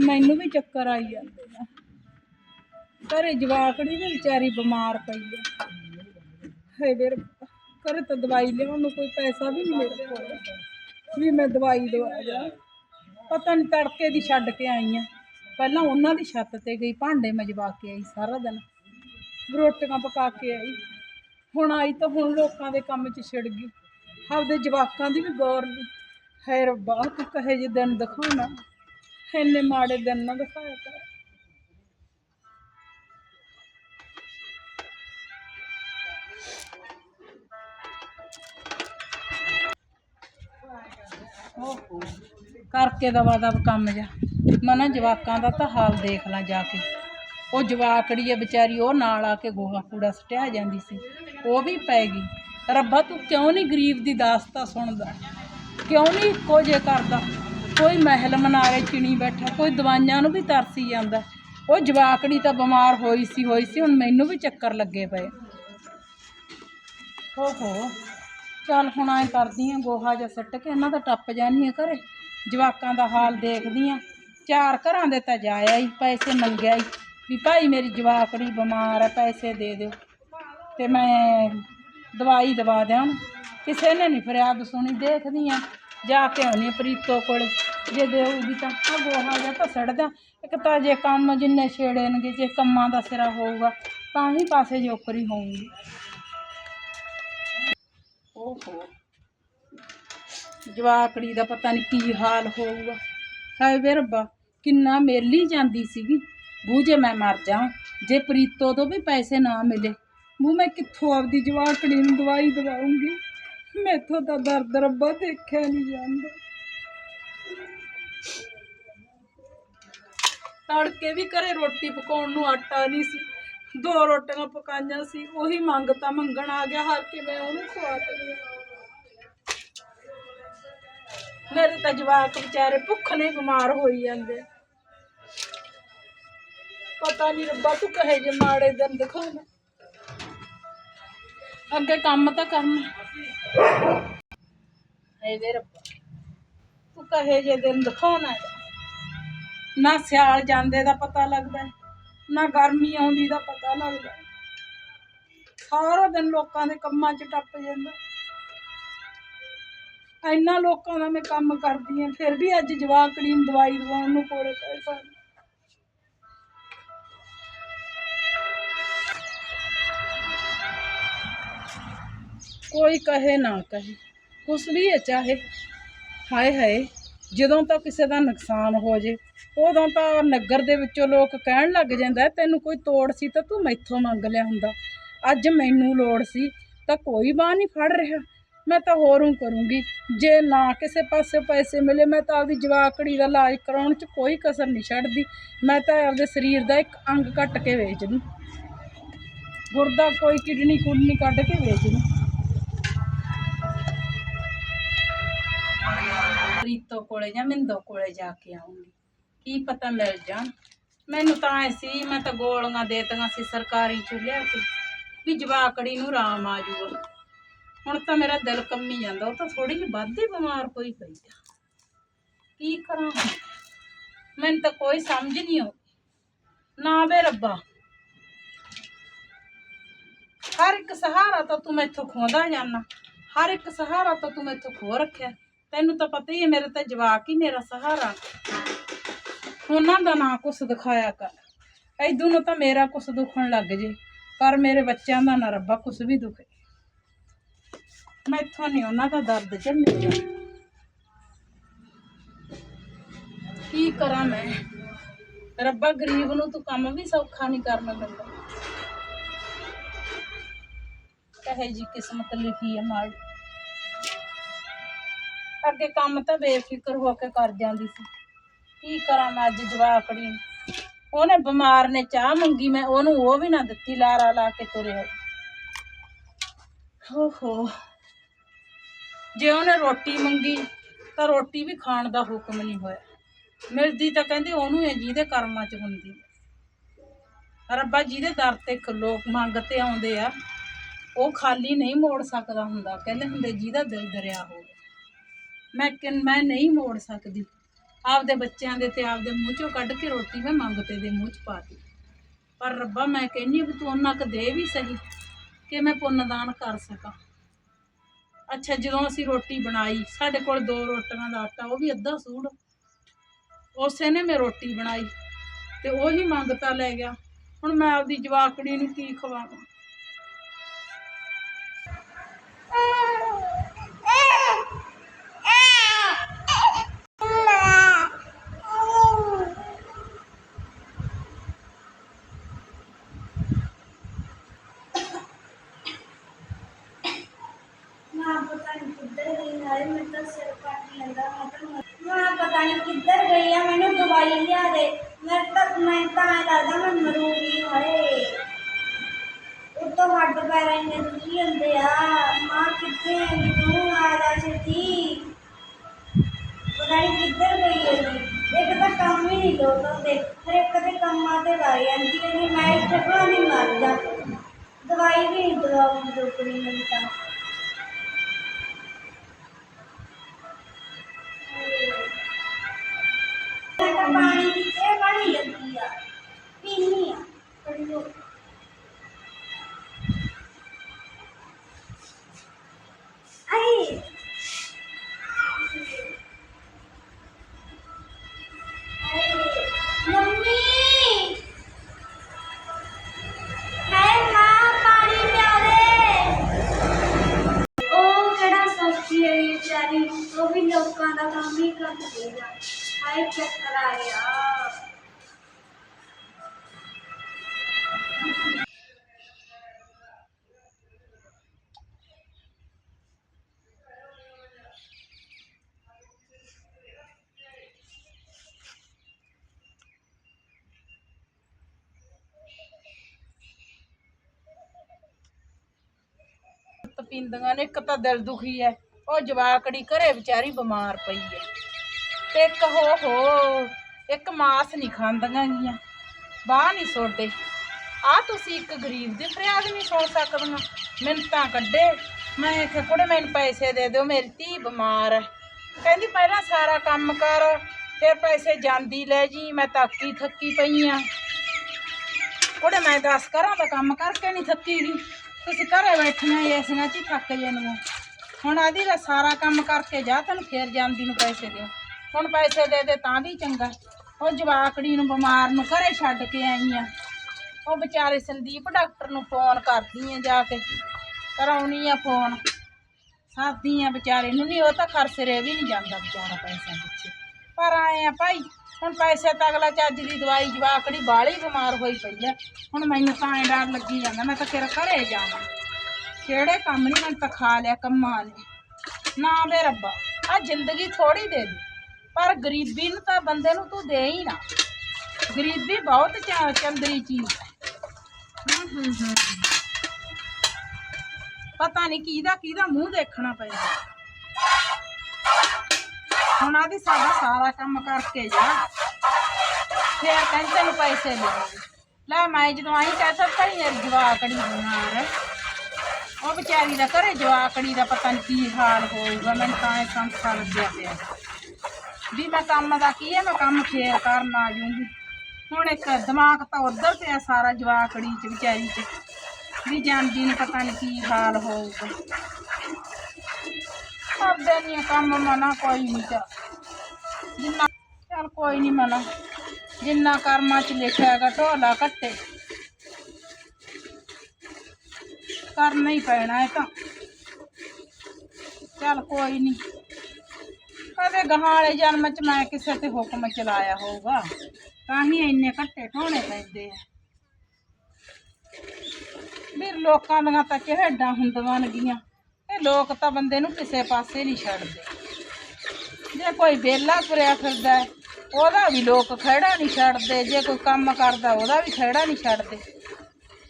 ਮੈਨੂੰ ਵੀ ਚੱਕਰ ਆਈ ਜਾਂਦੇ ਆ। ਘਰੇ ਜਵਾਕੜੀ ਵੀ ਵਿਚਾਰੀ ਬਿਮਾਰ ਪਈ ਆ। ਹੈ ਵੀਰ ਘਰੇ ਤਾਂ ਦਵਾਈ ਲਿਆਉਣ ਨੂੰ ਕੋਈ ਪੈਸਾ ਵੀ ਨਹੀਂ ਮੇਰੇ ਕੋਲ। ਵੀ ਮੈਂ ਦਵਾਈ ਦਵਾ ਜਾ ਪਤਾ ਨਹੀਂ ਤੜਕੇ ਦੀ ਛੱਡ ਕੇ ਆਈ ਆ। ਪਹਿਲਾਂ ਉਹਨਾਂ ਦੀ ਛੱਤ ਤੇ ਗਈ, ਭਾਂਡੇ ਮਜਵਾ ਕੇ ਆਈ ਸਾਰਾ ਦਿਨ। ਰੋਟੀਆਂ ਪਕਾ ਕੇ ਆਈ। ਹੁਣ ਆਈ ਤਾਂ ਹੁਣ ਲੋਕਾਂ ਦੇ ਕੰਮ 'ਚ ਛਿੜ ਗਈ। ਆਪਦੇ ਜਵਾਕਾਂ ਦੀ ਵੀ ਗੌਰ ਨਹੀਂ ਹੈ ਰੱਬਾ ਤੂੰ ਕਹੇ ਜੇ ਦਿਨ ਦਿਖਾਉਣਾ। ਇੰਨੇ ਮਾੜੇ ਦਿਨ ਨਾ ਦਿਖਾਇਆ ਕਰ। ਕਰਕੇ ਦਵਾ ਦਾ ਕੰਮ ਜਾ। ਮੈਂ ਨਾ ਜਵਾਕਾਂ ਦਾ ਤਾਂ ਹਾਲ ਦੇਖ ਲਾਂ ਜਾ ਕੇ। ਉਹ ਜਵਾਕੜੀ ਹੈ ਵਿਚਾਰੀ, ਉਹ ਨਾਲ ਆ ਕੇ ਗੋਹਾ ਕੂੜਾ ਸਟਿਆ ਜਾਂਦੀ ਸੀ। ਉਹ ਵੀ ਪੈ ਗਈ। ਰੱਬਾ ਤੂੰ ਕਿਉਂ ਨਹੀਂ ਗਰੀਬ ਦੀ ਦਾਸਤਾ ਸੁਣਦਾ? ਕਿਉਂ ਨਹੀਂ ਇੱਕੋ ਜੇ ਕਰਦਾ? ਕੋਈ ਮਹਿਲ ਮਨਾਰੇ ਚਿਣੀ ਬੈਠਾ, ਕੋਈ ਦਵਾਈਆਂ ਨੂੰ ਵੀ ਤਰਸੀ ਜਾਂਦਾ। ਉਹ ਜਵਾਕੜੀ ਤਾਂ ਬਿਮਾਰ ਹੋਈ ਸੀ ਹੋਈ ਸੀ, ਹੁਣ ਮੈਨੂੰ ਵੀ ਚੱਕਰ ਲੱਗੇ ਪਏ। ਹੋ ਹੋ ਚੱਲ ਹੁਣ ਐ ਕਰਦੀ ਆ, ਗੋਹਾ ਜਿਹਾ ਸੱਟ ਕੇ ਇਹਨਾਂ ਦਾ ਟੱਪ ਜਾਨੀ ਆ ਘਰੇ। ਜਵਾਕਾਂ ਦਾ ਹਾਲ ਦੇਖਦੀ ਆ। ਚਾਰ ਘਰਾਂ ਦੇ ਤਾਂ ਜਾਇਆ ਹੀ ਪੈਸੇ ਮੰਗਿਆ ਹੀ ਵੀ ਭਾਈ ਮੇਰੀ ਜਵਾਕੜੀ ਬਿਮਾਰ ਹੈ ਪੈਸੇ ਦੇ ਦਿਓ। ਤੇ ਮੈਂ ਦਵਾਈ ਦਵਾ ਦਿਆਂ ਕਿਸੇ ਨੇ ਨਹੀਂ ਫਰਿਆਦ ਸੁਣੀ, ਦੇਖਦੀ ਆ। ਜਾ ਕੇ ਆਉਣੀ ਆ ਪ੍ਰੀਤੋ ਕੋਲ। ਜੇ ਦੇਊਗੀ ਤਾਂ ਆ ਗੋਹਾ ਜਿਹਾ ਤਾਂ ਸੜਦਾ ਇੱਕ ਤਾਂ ਜੇ ਕੰਮ ਜਿੰਨੇ ਛੇੜਨਗੇ, ਜੇ ਕੰਮਾਂ ਦਾ ਸਿਰਾ ਹੋਊਗਾ, ਤਾਂ ਹੀ ਪਾਸੇ ਜੋਕਰੀ ਹੋਊਗੀ। ਓਹੋ। ਜਵਾਕੜੀ ਦਾ ਪਤਾ ਨਹੀਂ ਕੀ ਹਾਲ ਹੋਊਗਾ। ਹਾਏ ਵੇ ਰੱਬਾ, ਕਿੰਨਾ ਮੇਲੀ ਜਾਂਦੀ ਸੀਗੀ। ਬੂਝੇ ਮੈਂ ਮਰ ਜਾ ਜੇ ਪ੍ਰੀਤੋ ਤੋਂ ਵੀ ਪੈਸੇ ਨਾ ਮਿਲੇ ਮੂੰ ਮੈਂ ਕਿੱਥੋਂ ਆਪਦੀ ਜਵਾਕੜੀ ਨੂੰ ਦਵਾਈ ਦਵਾਉਂਗੀ? ਮੈਥੋਂ ਤਾਂ ਦਰਦ ਰੱਬਾ ਦੇਖਿਆ ਨਹੀਂ ਜਾਂਦਾ। ਤੜਕੇ ਵੀ ਘਰੇ ਰੋਟੀ ਪਕਾਉਣ ਨੂੰ ਆਟਾ ਨਹੀਂ ਸੀ। ਦੋ ਰੋਟੀਆਂ ਪਕਾਈਆਂ ਸੀ, ਉਹੀ ਮੰਗਤਾ ਮੰਗਣ ਆ ਗਿਆ, ਹਰ ਕੇ ਉਹਨੂੰ ਖਵਾ ਤੀ ਮੇਰੇ ਤਾਂ ਜਵਾਕ ਵਿਚਾਰੇ ਭੁੱਖ ਨੇ ਬਿਮਾਰ ਹੋਈ ਜਾਂਦੇ। ਪਤਾ ਨਹੀਂ ਰੱਬਾ ਤੂੰ ਕਹੇ ਜੇ ਮਾੜੇ ਦਿਨ ਦਿਖਾਉਣਾ। ਅੱਗੇ ਕੰਮ ਤਾਂ ਕਰਨਾ। ਹੈ ਵੇ ਰੱਬਾ, ਤੂੰ ਕਹੇ ਜੇ ਦਿਨ ਦਿਖਾਉਣਾ ਨਾ ਸਿਆਲ ਜਾਂਦੇ ਦਾ ਪਤਾ ਲੱਗਦਾ, ਨਾ ਗਰਮੀ ਆਉਂਦੀ ਦਾ ਪਤਾ ਲੱਗਦਾ। ਸਾਰਾ ਦਿਨ ਲੋਕਾਂ ਦੇ ਕੰਮਾਂ 'ਚ ਟੱਪ ਜਾਂਦਾ। ਇੰਨਾ ਲੋਕਾਂ ਦਾ ਮੈਂ ਕੰਮ ਕਰਦੀ ਹਾਂ, ਫਿਰ ਵੀ ਅੱਜ ਜਵਾਕੜੀ ਨੂੰ ਦਵਾਈ ਦਵਾਉਣ ਨੂੰ ਕੋਲੇ ਪੈਸਾ ਨਹੀਂ। ਕੋਈ ਕਹੇ ਨਾ ਕਹੇ, ਕੁਛ ਵੀ ਹੈ ਚਾਹੇ ਹਾਏ ਹਾਏ ਜਦੋਂ ਤਾਂ ਕਿਸੇ ਦਾ ਨੁਕਸਾਨ ਹੋ ਜੇ, ਉਦੋਂ ਤਾਂ ਨਗਰ ਦੇ ਵਿੱਚੋਂ ਲੋਕ ਕਹਿਣ ਲੱਗ ਜਾਂਦਾ, ਤੈਨੂੰ ਕੋਈ ਤੋੜ ਸੀ ਤਾਂ ਤੂੰ ਮੈਥੋਂ ਮੰਗ ਲਿਆ ਹੁੰਦਾ। ਅੱਜ ਮੈਨੂੰ ਲੋੜ ਸੀ ਤਾਂ ਕੋਈ ਬਾਹ ਨਹੀਂ ਫੜ ਰਿਹਾ। ਮੈਂ ਤਾਂ ਹੋਰੋਂ ਕਰੂੰਗੀ। ਜੇ ਨਾ ਕਿਸੇ ਪਾਸੇ ਪੈਸੇ ਮਿਲੇ, ਮੈਂ ਤਾਂ ਆਪਦੀ ਜਵਾਕੜੀ ਦਾ ਇਲਾਜ ਕਰਾਉਣ 'ਚ ਕੋਈ ਕਸਰ ਨਹੀਂ ਛੱਡਦੀ। ਮੈਂ ਤਾਂ ਆਪਦੇ ਸਰੀਰ ਦਾ ਇੱਕ ਅੰਗ ਕੱਟ ਕੇ ਵੇਚ ਦੂੰ ਗੁਰਦਾ ਕੋਈ ਕਿਡਨੀ ਕੁਡਨੀ ਕੱਢ ਕੇ ਵੇਚ ਦੂੰ ਰੀਤੋ ਕੋਲੇ ਜਾਂ ਮਿੰਦੋ ਕੋਲੇ ਜਾ ਕੇ ਆਉਂਗੀ। ਕੀ ਪਤਾ ਮਿਲ ਜਾਣ। ਮੈਨੂੰ ਤਾਂ ਐ ਸੀ, ਮੈਂ ਤਾਂ ਗੋਲੀਆਂ ਦੇਤੀਆਂ ਸੀ ਸਰਕਾਰੀ ਚ ਲਿਆ ਵੀ ਜਵਾਕੜੀ ਨੂੰ ਆਰਾਮ ਆ ਜਾਊਗਾ ਹੁਣ ਤਾਂ ਮੇਰਾ ਦਿਲ ਕੰਮੀ ਜਾਂਦਾ, ਉਹ ਤਾਂ ਥੋੜੀ ਜਿਹੀ ਵੱਧ ਹੀ ਬਿਮਾਰ ਹੋਈ ਪਈ ਆ। ਕੀ ਕਰਾਂ ਮੈਨੂੰ ਤਾਂ ਕੋਈ ਸਮਝ ਨਹੀਂ ਆਉਂਦੀ। ਨਾ ਬੇ ਰੱਬਾ। ਹਰ ਇੱਕ ਸਹਾਰਾ ਤਾਂ ਤੂੰ ਮੈਥੋਂ ਖੋਦਾ ਜਾਨਾ। ਹਰ ਇੱਕ ਸਹਾਰਾ ਤਾਂ ਤੂੰ ਮੈਥੋਂ ਖੋ ਰੱਖਿਆ। ਤੈਨੂੰ ਤਾਂ ਪਤਾ ਹੀ ਹੈ, ਮੇਰੇ ਤਾਂ ਜਵਾਕ ਹੀ ਮੇਰਾ ਸਹਾਰਾ। ਉਹਨਾਂ ਦਾ ਨਾ ਕੁਛ ਦਿਖਾਇਆ ਕਰ। ਐਦੂ ਨੂੰ ਤਾਂ ਮੇਰਾ ਕੁਛ ਦੁਖਣ ਲੱਗ ਜੇ, ਪਰ ਮੇਰੇ ਬੱਚਿਆਂ ਦਾ ਨਾ ਰੱਬਾ ਕੁਛ ਵੀ ਦੁਖੇ। ਮੈਥੋਂ ਨਹੀਂ ਉਹਨਾਂ ਦਾ ਦਰਦ ਝੱਲਿਆ। ਕੀ ਕਰਾਂ ਮੈਂ? ਰੱਬਾ ਗਰੀਬ ਨੂੰ ਤੂੰ ਕੰਮ ਵੀ ਸੌਖਾ ਨਹੀਂ ਕਰਨ ਦਿੰਦਾ। ਕਹੇ ਜੀ ਕਿਸਮਤ ਲਿਖੀ ਹੈ ਮਾੜੀ। ਅੱਗੇ ਕੰਮ ਤਾਂ ਬੇਫਿਕਰ ਹੋ ਕੇ ਕਰ ਜਾਂਦੀ ਸੀ। ਕੀ ਕਰਾਂ ਮੈਂ ਅੱਜ ਜਵਾਕੜੀ ਨੂੰ? ਉਹਨੇ ਬਿਮਾਰ ਨੇ ਚਾਹ ਮੰਗੀ, ਮੈਂ ਉਹਨੂੰ ਉਹ ਵੀ ਨਾ ਦਿੱਤੀ, ਲਾਰਾ ਲਾ ਕੇ ਤੁਰਿਆ ਹੋ ਜੇ ਉਹਨੇ ਰੋਟੀ ਮੰਗੀ, ਤਾਂ ਰੋਟੀ ਵੀ ਖਾਣ ਦਾ ਹੁਕਮ ਨਹੀਂ ਹੋਇਆ। ਮਿਲਦੀ ਤਾਂ ਕਹਿੰਦੇ ਉਹਨੂੰ ਹੈ ਜਿਹਦੇ ਕਰਮਾਂ 'ਚ ਹੁੰਦੀ। ਹੈ। ਰੱਬਾ ਜਿਹਦੇ ਦਰ ਤੇ ਕ- ਲੋਕ ਮੰਗਤੇ ਆਉਂਦੇ ਆ, ਉਹ ਖਾਲੀ ਨਹੀਂ ਮੋੜ ਸਕਦਾ ਹੁੰਦਾ। ਕਹਿੰਦੇ ਹੁੰਦੇ ਜਿਹਦਾ ਦਿਲ ਦਰਿਆ ਹੋਵੇ। ਮੈਂ ਕਿ ਮੈਂ ਨਹੀਂ ਮੋੜ ਸਕਦੀ। ਆਪਦੇ ਬੱਚਿਆਂ ਦੇ ਤੇ ਆਪਦੇ ਮੂੰਹ ਚੋਂ ਕੱਢ ਕੇ ਰੋਟੀ ਮੈਂ ਮੰਗਤੇ ਦੇ ਮੂੰਹ 'ਚ ਪਾਤੀ ਪਰ ਰੱਬਾ, ਮੈਂ ਕਹਿੰਨੀ ਵੀ ਤੂੰ ਉਹਨਾਂ ਕ ਦੇ ਵੀ ਸਹੀ ਕਿ ਮੈਂ ਪੁੰਨਦਾਨ ਕਰ ਸਕਾਂ। ਅੱਛਾ, ਜਦੋਂ ਅਸੀਂ ਰੋਟੀ ਬਣਾਈ, ਸਾਡੇ ਕੋਲ ਦੋ ਰੋਟੀਆਂ ਦਾ ਆਟਾ, ਉਹ ਵੀ ਅੱਧਾ ਸੂੜ ਉਸੇ ਨੇ ਮੈਂ ਰੋਟੀ ਬਣਾਈ ਤੇ ਉਹੀ ਮੰਗਤਾ ਲੈ ਗਿਆ। ਹੁਣ ਮੈਂ ਆਪਦੀ ਜਵਾਕੜੀ ਨੂੰ ਕੀ ਖਵਾਵਾਂ? ਮਾਂ ਪਤਾ ਨਹੀਂ ਕਿੱਧਰ ਗਈ ਹਾਏ ਮੈਂ ਤਾਂ ਸਿਰ ਕੱਟ ਲੈਂਦਾ ਮੈਂ ਤਾਂ ਮਰ- ਮਾਂ ਪਤਾ ਨਹੀਂ ਕਿੱਧਰ ਗਈ ਆ ਮੈਨੂੰ ਦਵਾਈ ਲਿਆ ਦੇ ਮੈਂ ਤਾਂ ਮੈਂ ਤਾਂ ਐਂ ਲੱਗਦਾ ਮੈਂ ਮਰੂੰਗੀ ਹਾਏ ਉੱਤੋਂ ਹੱਡ ਪੈਰ ਇੰਨੇ ਦੁਖੀ ਹੁੰਦੇ ਆ ਮਾਂ ਕਿੱਥੇ ਹੈ ਤੂੰ ਆ ਜਾ ਛੇਤੀ ਪਤਾ ਨਹੀਂ ਕਿੱਧਰ ਗਈ ਹੈ ਜੀ ਇੱਕ ਤਾਂ ਕੰਮ ਹੀ ਨਹੀਂ ਲੋਟਾਉਂਦੇ ਹਰ ਇੱਕ ਦੇ ਕੰਮਾਂ ਤੇ ਲੱਗ ਜਾਂਦੀ ਹੈ ਜੀ ਮੈਂ ਇੱਥੇ ਭਾਵੇਂ ਮਰ ਜਾ ਦਵਾਈ ਵੀ ਨਹੀਂ ਪਾਣੀ ਦੀ ਤੇ ਬੜੀ ਲੱਗੀ ਆ ਪੀਣੀ ਆ ਕੜੀਓ ਆਈ ਮੰਮੀ ਹਾਏ ਮਾਂ ਪਾਣੀ ਲਿਆ ਦੇ ਉਹ ਕਿਹੜਾ ਸੋਚੀ ਹੈ ਇਹ ਵਿਚਾਰੀ ਉਹ ਵੀ ਲੋਕਾਂ ਦਾ ਕੰਮ ਹੀ ਕਰਦੀ ਆ ਹਾਏ ਚੱਕਰ ਆ ਗਿਆ ਤਾਂ ਪੀਂਦੀਆਂ ਨੇ ਇੱਕ ਤਾਂ ਦਿਲ ਦੁਖੀ ਹੈ ਉਹ ਜਵਾਕੜੀ ਘਰੇ ਵਿਚਾਰੀ ਬਿਮਾਰ ਪਈ ਹੈ ਤੇ ਇੱਕ ਹੋ ਹੋ, ਇੱਕ ਮਾਸ ਨਹੀਂ ਖਾਂਦੀਆਂ ਗੀਆਂ, ਬਾਹ ਨਹੀਂ ਸੋਡੇ। ਆ ਤੁਸੀਂ ਇੱਕ ਗਰੀਬ ਦੀ ਫਰਿਆਦ ਨਹੀਂ ਸੁਣ ਸਕਦੀਆਂ। ਮਿੰਤਾਂ ਕੱਢੇ। ਮੈਂ ਕਿਹਾ ਕੁੜੇ, ਮੈਨੂੰ ਪੈਸੇ ਦੇ ਦਿਓ, ਮੇਰੀ ਧੀ ਬਿਮਾਰ ਹੈ। ਕਹਿੰਦੀ, ਪਹਿਲਾਂ ਸਾਰਾ ਕੰਮ ਕਰ, ਫਿਰ ਪੈਸੇ ਜਾਂਦੀ ਲੈ ਜੀ, ਮੈਂ ਤਾਕੀ ਥੱਕੀ ਪਈ ਆ। ਕੁੜੇ, ਮੈਂ ਦੱਸ ਕਰਾਂ ਦਾ ਕੰਮ ਕਰਕੇ ਨਹੀਂ ਥੱਕੀ ਦੀ ਤੁਸੀਂ ਘਰੇ ਬੈਠੀਆਂ ਏਸੀਆਂ 'ਚ ਹੀ ਥੱਕ ਜਾਂਦੀਆਂ ਹੁਣ ਆਦੀ ਦਾ ਸਾਰਾ ਕੰਮ ਕਰਕੇ ਜਾ, ਤੈਨੂੰ ਫੇਰ ਜਾਂਦੀ ਨੂੰ ਪੈਸੇ ਦਿਓ। ਹੁਣ ਪੈਸੇ ਦੇ ਦੇ ਤਾਂ ਵੀ ਚੰਗਾ। ਉਹ ਜਵਾਕੜੀ ਨੂੰ ਬਿਮਾਰ ਨੂੰ ਘਰੇ ਛੱਡ ਕੇ ਆਈ ਆ। ਉਹ ਵਿਚਾਰੇ ਸੰਦੀਪ ਡਾਕਟਰ ਨੂੰ ਫੋਨ ਕਰਦੀ ਆ ਜਾ ਕੇ। ਕਰਾਉਣੀ ਆ ਫੋਨ। ਸਾਦੀ ਆ ਵਿਚਾਰੇ ਨੂੰ ਨਹੀਂ ਉਹ ਤਾਂ ਖਰਸਰੇ ਵੀ ਨਹੀਂ ਜਾਂਦਾ ਵਿਚਾਰਾ ਪੈਸਿਆਂ ਪਿੱਛੇ। ਪਰ ਆਏ ਆ ਭਾਈ, ਹੁਣ ਪੈਸੇ ਤਾਂ ਅਗਲਾ ਚੱਜ ਦੀ ਦਵਾਈ ਜਵਾਕੜੀ ਬਾਲੀ ਬਿਮਾਰ ਹੋਈ ਪਈ ਆ। ਹੁਣ ਮੈਨੂੰ ਤਾਂ ਐਂ ਡਰ ਲੱਗੀ ਜਾਂਦਾ, ਮੈਂ ਤਾਂ ਤੇਰੇ ਘਰੇ ਜਾਵਾਂ। ਕਿਹੜੇ ਕੰਮ ਨਹੀਂ ਮੈਨੂੰ ਤਾਂ ਖਾ ਲਿਆ ਕੰਮਾਂ ਨੇ। ਨਾ ਵੇ ਰੱਬਾ ਆ ਜ਼ਿੰਦਗੀ ਥੋੜੀ ਦੇ ਦੀ। ਪਰ ਗਰੀਬੀ ਨੂੰ ਤਾਂ ਬੰਦੇ ਨੂੰ ਤੂੰ ਦੇ ਹੀ ਨਾ। ਗਰੀਬੀ ਬਹੁਤ ਚਾ- ਚੰਦਰੀ ਚੀਜ਼ ਹੈ। ਹੂੰ ਹੂੰ ਹੂੰ ਪਤਾ ਨਹੀਂ ਕਿਹਦਾ ਕਿਹਦਾ ਮੂੰਹ ਦੇਖਣਾ ਪੈਂਦਾ ਹੁਣ ਆਦੀ ਸਾਡਾ ਸਾਰਾ ਕੰਮ ਕਰਕੇ ਜਾ। ਫਿਰ ਕਹਿੰਦੇ ਪੈਸੇ ਦੇਵਾਂਗੇ। ਲੈ ਮੈਂ ਜਦੋਂ ਆਈ ਕਹਿਤਾ ਭਾਈ ਮੇਰੀ ਜਵਾਕੜੀ ਬਿਮਾਰ ਹੈ। ਉਹ ਵਿਚਾਰੀ ਦਾ ਘਰੇ ਜਵਾਕੜੀ ਦਾ ਪਤਾ ਨਹੀਂ ਕੀ ਹਾਲ ਹੋਊਗਾ ਮੈਨੂੰ ਤਾਂ ਇਹ ਸੰਸਾ ਲੱਗਿਆ ਪਿਆ। ਵੀ ਮੈਂ ਕੰਮ ਦਾ ਕੀ ਹੈ ਮੈਂ ਕੰਮ ਫੇਰ ਕਰਨ ਆ ਜੂੰਗੀ ਹੁਣ ਇੱਕ ਦਿਮਾਗ ਤਾਂ ਉਧਰ ਪਿਆ ਸਾਰਾ ਜਵਾਕੜੀ ਚ, ਵਿਚਾਰੀ ਚ। ਵੀ ਜਾਂਦੀ ਨੂੰ ਪਤਾ ਨਹੀਂ ਕੀ ਹਾਲ ਹੋਊਗਾ। ਕਰਦੇ ਨਹੀਂ ਕੰਮ ਮਨਾ, ਕੋਈ ਨਹੀਂ ਚਾ ਜਿੰਨਾ ਚਲ ਕੋਈ ਨਹੀਂ ਮਨਾ। ਜਿੰਨਾ ਕਰਮਾਂ ਚ ਲਿਖਿਆ ਹੈਗਾ, ਢੋਲਾ ਕੱਟੇ ਕਰਨਾ ਹੀ ਪੈਣਾ ਹੈ ਤਾਂ। ਚਲ ਕੋਈ ਨਹੀਂ ਕਦੇ ਗਾਹਾਂ ਵਾਲੇ ਜਨਮ ਚ ਮੈਂ ਕਿਸੇ ਤੇ ਹੁਕਮ ਚਲਾਇਆ ਹੋਊਗਾ। ਤਾਂ ਹੀ ਇੰਨੇ ਘੱਟੇ ਢੋਣੇ ਪੈਂਦੇ ਆ। ਵੀ ਲੋਕਾਂ ਦੀਆਂ ਤਾਂ ਚਿਹੜਾਂ ਹੁੰਦੀਆਂ ਨਗੀਆਂ ਇਹ ਲੋਕ ਤਾਂ ਬੰਦੇ ਨੂੰ ਕਿਸੇ ਪਾਸੇ ਨਹੀਂ ਛੱਡਦੇ। ਜੇ ਕੋਈ ਵਿਹਲਾ ਤੁਰਿਆ ਫਿਰਦਾ ਉਹਦਾ ਵੀ ਲੋਕ ਖਹਿੜਾ ਨਹੀਂ ਛੱਡਦੇ। ਜੇ ਕੋਈ ਕੰਮ ਕਰਦਾ, ਉਹਦਾ ਵੀ ਖਹਿੜਾ ਨਹੀਂ ਛੱਡਦੇ।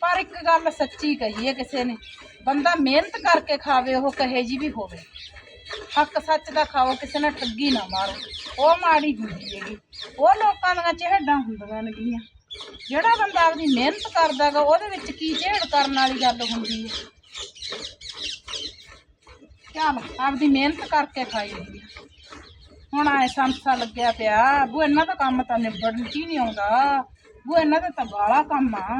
ਪਰ ਇੱਕ ਗੱਲ ਸੱਚੀ ਕਹੀ ਹੈ ਕਿਸੇ ਨੇ, ਬੰਦਾ ਮਿਹਨਤ ਕਰਕੇ ਖਾਵੇ, ਉਹ ਕਹੇ ਜੀ ਵੀ ਹੋਵੇ। ਹੱਕ ਸੱਚ ਦਾ ਖਾਓ, ਕਿਸੇ ਨਾਲ ਠੱਗੀ ਨਾ ਮਾਰੋ। ਉਹ ਮਾੜੀ ਹੁੰਦੀ ਹੈਗੀ। ਉਹ ਲੋਕਾਂ ਦੀਆਂ ਚਿਹੜਾਂ ਹੁੰਦੀਆਂ ਨੇਗੀਆਂ ਜਿਹੜਾ ਬੰਦਾ ਆਪਦੀ ਮਿਹਨਤ ਕਰਦਾ ਗਾ ਉਹਦੇ ਵਿੱਚ ਕੀ ਝੇੜ ਕਰਨ ਵਾਲੀ ਗੱਲ ਹੁੰਦੀ ਹੈ? ਚੱਲ, ਆਪਦੀ ਮਿਹਨਤ ਕਰਕੇ ਖਾਈ ਦੀ ਹੁਣ ਆਏ ਸੰਸਾ ਲੱਗਿਆ ਪਿਆ। ਬੂ ਇਹਨਾਂ ਦਾ ਕੰਮ ਤਾਂ ਨਿਬੜਨ ਚ ਹੀ ਨਹੀਂ ਆਉਂਦਾ। ਬੂ ਇਹਨਾਂ ਦਾ ਤਾਂ ਬਾਲਾ ਕੰਮ ਆ।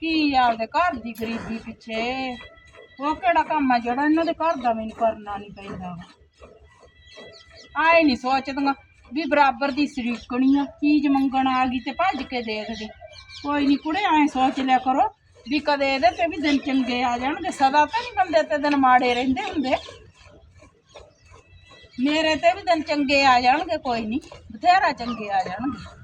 ਕੀ ਆਪਦੇ ਘਰ ਦੀ ਗਰੀਬੀ ਪਿੱਛੇ ਉਹ ਕਿਹੜਾ ਕੰਮ ਆ ਜਿਹੜਾ ਇਹਨਾਂ ਦੇ ਘਰ ਦਾ ਮੈਨੂੰ ਕਰਨਾ ਨਹੀਂ ਪੈਂਦਾ ਆਏ ਨਹੀਂ ਸੋਚਦੀਆਂ ਵੀ ਬਰਾਬਰ ਦੀ ਸਰੀਕਣੀ ਆ, ਚੀਜ਼ ਮੰਗਣ ਆ ਗਈ ਤੇ ਭੱਜ ਕੇ ਦੇ ਕੋਈ ਨਹੀਂ ਕੁੜੇ ਐ ਸੋਚ ਲਿਆ ਕਰੋ ਵੀ ਕਦੇ ਇਹਦੇ ਤੇ ਵੀ ਦਿਨ ਚੰਗੇ ਆ ਜਾਣਗੇ। ਸਦਾ ਤਾਂ ਨਹੀਂ ਬੰਦੇ ਤੇ ਦਿਨ ਮਾੜੇ ਰਹਿੰਦੇ ਹੁੰਦੇ। ਮੇਰੇ ਤੇ ਵੀ ਦਿਨ ਚੰਗੇ ਆ ਜਾਣਗੇ, ਕੋਈ ਨਹੀਂ ਬਥੇਰਾ ਚੰਗੇ ਆ ਜਾਣਗੇ।